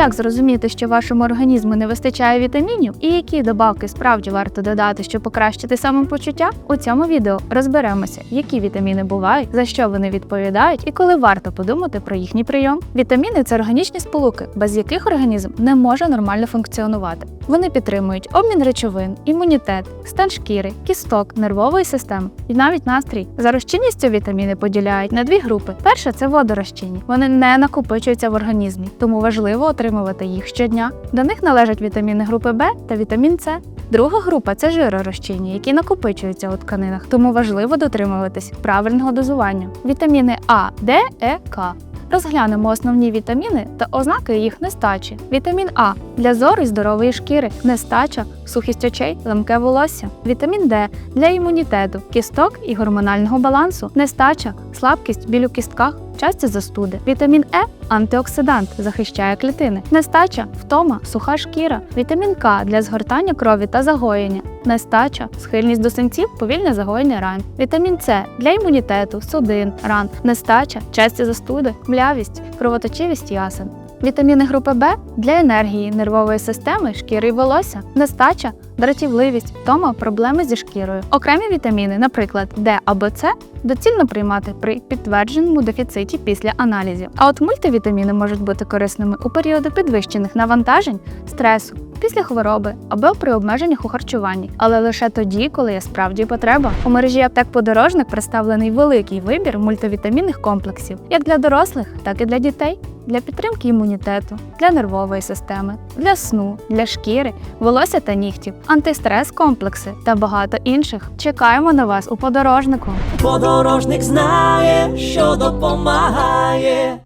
Як зрозуміти, що вашому організму не вистачає вітамінів, і які добавки справді варто додати, щоб покращити самопочуття? У цьому відео розберемося, які вітаміни бувають, за що вони відповідають і коли варто подумати про їхній прийом. Вітаміни це органічні сполуки, без яких організм не може нормально функціонувати. Вони підтримують обмін речовин, імунітет, стан шкіри, кісток, нервової системи і навіть настрій. За розчинністю вітаміни поділяють на дві групи. Перша це водорозчинні. Вони не накопичуються в організмі, тому важливо отримувати їх щодня. До них належать вітаміни групи Б та вітамін С. Друга група це жиророзчинні, які накопичуються у тканинах, тому важливо дотримуватись правильного дозування. Вітаміни А, Д, Е, К. Розглянемо основні вітаміни та ознаки їх нестачі. Вітамін А для зору і здорової шкіри, нестача, сухість очей, ламке волосся. Вітамін Д для імунітету, кісток і гормонального балансу, нестача, слабкість, біль у кістках, часті застуди. Вітамін Е антиоксидант захищає клітини. Нестача, втома, суха шкіра. Вітамін К для згортання крові та загоєння. Нестача, схильність до синців, повільне загоєння ран. Вітамін С для імунітету, судин, ран, нестача, часті застуди, млявість, кровоточивість ясен. Вітаміни групи Б для енергії, нервової системи, шкіри і волосся, нестача, дратівливість, втома, проблеми зі шкірою. Окремі вітаміни, наприклад, Д або С, доцільно приймати при підтвердженому дефіциті після аналізів. А от мультивітаміни можуть бути корисними у періоди підвищених навантажень, стресу, після хвороби або при обмеженнях у харчуванні, але лише тоді, коли є справді потреба. У мережі аптек подорожник представлений великий вибір мультивітамінних комплексів як для дорослих, так і для дітей. Для підтримки імунітету, для нервової системи, для сну, для шкіри, волосся та нігтів, антистрес комплекси та багато інших. Чекаємо на вас у подорожнику. Подорожник знає, що допомагає.